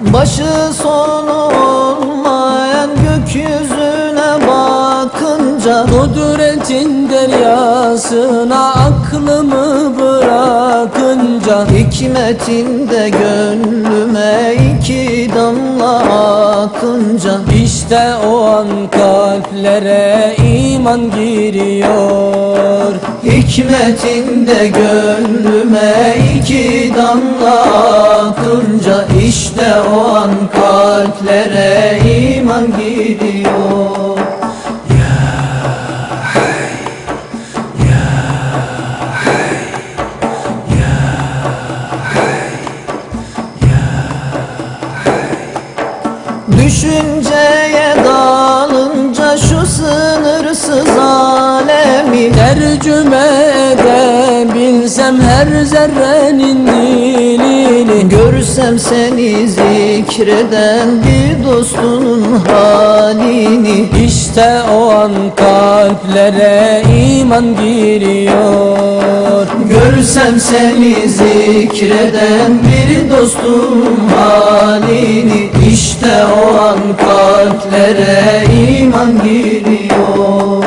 Başı sonu olmayan gökyüzüne bakınca Kudretin deryasına aklımı bırakınca Hikmetinde gönlüme iki damla akınca İşte o an kalplere iman giriyor. Hikmetinde gönlüme iki damla akınca işte o an kalplere iman giriyor Tercüme edebilsem her zerrenin dilini Görsem seni zikreden bir dostunun halini. İşte o an kalplere iman giriyor. Görsem seni zikreden bir dostum halini. İşte o an kalplere iman giriyor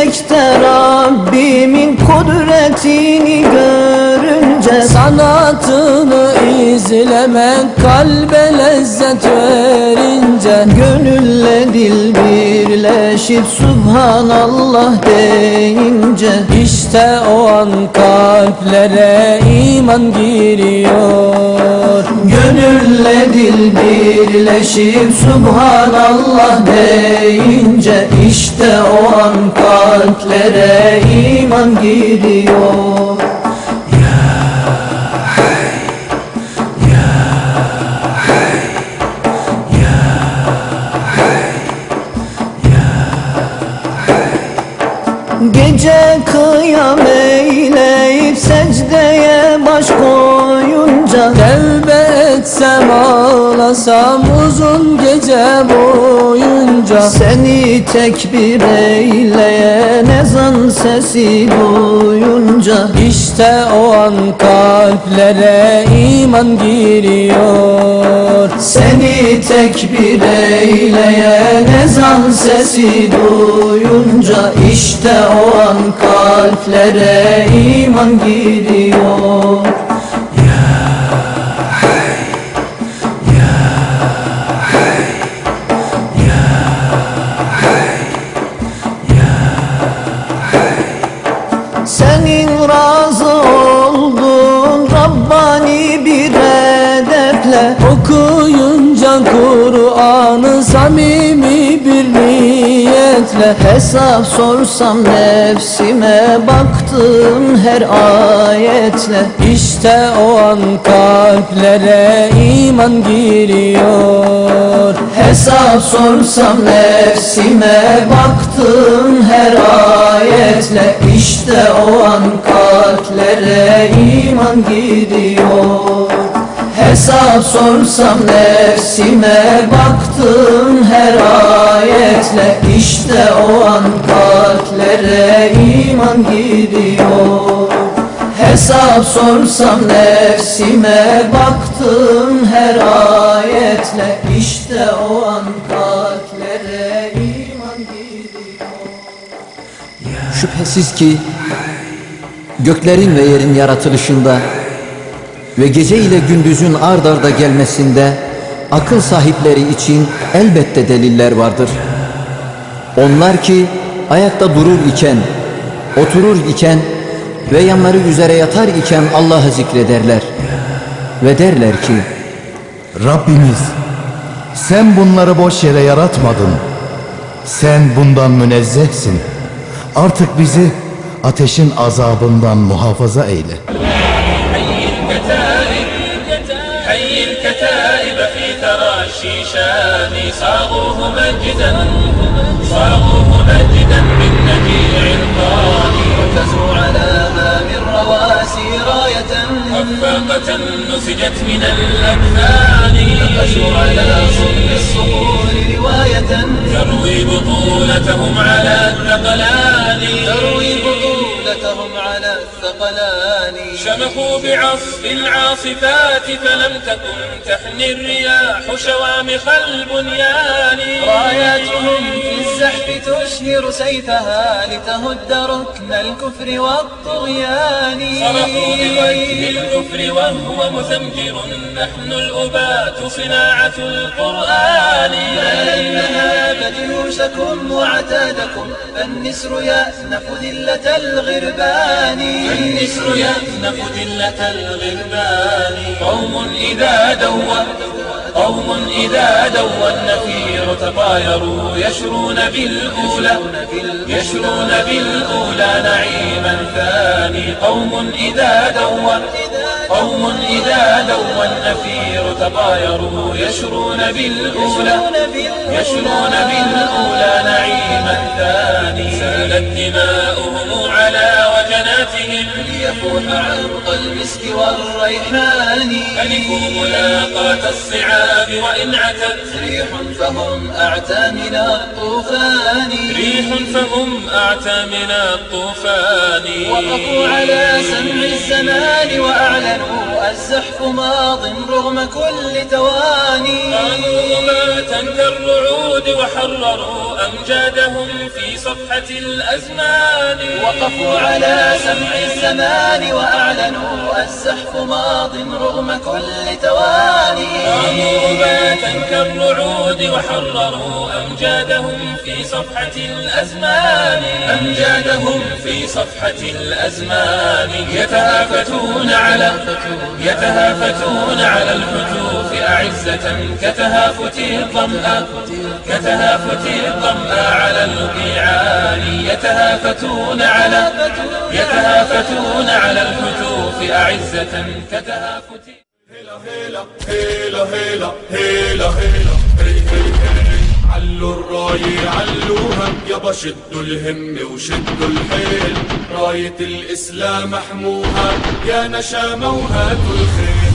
Çiçekte Rabbimin kudretini görünce Sanatını izlemek kalbe lezzet verince. Gönülle dil birleşip Subhanallah deyince. İşte o an kalplere iman giriyor. Gönülle dil birleşip Subhanallah deyince. İşte o an kalplere iman giriyor Gece kıyam eyleyip secdeye baş koyunca Tevbe etsem ağlasam uzun gece boyunca Seni tekbir eyleyen ezan sesi duyunca İşte o an kalplere iman giriyor. Seni tekbir eyleyen ezan sesi duyunca işte o an kalplere iman giriyor 누나. Hesap sorsam nefsime baktım her ayetle. İşte o an kalplere iman giriyor. Hesap sorsam nefsime baktım her ayetle. İşte o an kalplere iman giriyor Hesap sorsam nefsime baktım her ayetle. İşte o an kalplere iman giriyor Hesap sorsam nefsime baktım her ayetle. İşte o an kalplere iman giriyor Şüphesiz ki göklerin ve yerin yaratılışında ve gece ile gündüzün ard arda gelmesinde akıl sahipleri için elbette deliller vardır. Onlar ki ayakta durur iken, oturur iken ve yanları üzere yatar iken Allah'ı zikrederler. Ve derler ki, Rabbimiz sen bunları boş yere yaratmadın. Sen bundan münezzehsin. Artık bizi ateşin azabından muhafaza eyle. حي الكتائب في ثرى الشيشان صاغوه مجدا صاغوه مجدا من نجيع القاني وكسوا علىها من رواسي راية. أفاقة نسجت من الأكفان. نقشوا على صلب الصخور رواية. تروي بطولتهم على الثقلان تروي بطولتهم شامخوا بعصف العاصفات فلم تكن تحني الرياح شوامخ البنيان راياتهم في الزحف تشهر سيفها لتهد ركن الكفر والطغيان. صرخوا بوجه الكفر وهو مثمجر نحن الأباة صناعة القرآن. جيوشكم وعتادكم فالنسر يأنف ذلة الغربان. النسر يأنف ذلة الغربان. قوم إذا دوى قوم إذا دوى النفير تطايروا يشرون بالأولى يشرون بالأولى نعيما ثاني. قوم إذا دوى قوم إذا دوى النفير تطايروا يشرون بالأولى يشرون بالأولى نعيما ثاني. سالت دماؤهم على وجناتهم يفوح عرق المسك والريحان. ألفوا ملاقاة الصعاب وإن عتت ريح فهم أعتى من الطوفان. ريح فهم أعتى من الطوفان. وقفوا على سمع الزمان وأعلنوا الزحف ماض رغم كل تواني وحرروا أمجادهم في صفحة الأزمان. وقفوا على سمع الزمان وأعلنوا الزحف ماض رغم كل تواني. كالرعود وحرروا أمجادهم في صفحة الأزمان. أمجادهم في صفحة الأزمان. يتهافتون على يتهافتون على الهتوف أعزة كتهافت الظمأ كتهافت الظمأ على القيعان. يتهافتون على يتهافتون على الهتوف أعزة كتهافت هيلا هيلا هيلا هيلا هيلا هي علوا الراية علوها. يابا شدوا الهم وشدوا الحيل. راية الإسلام احموها يا نشامة وهاتوا الخيل.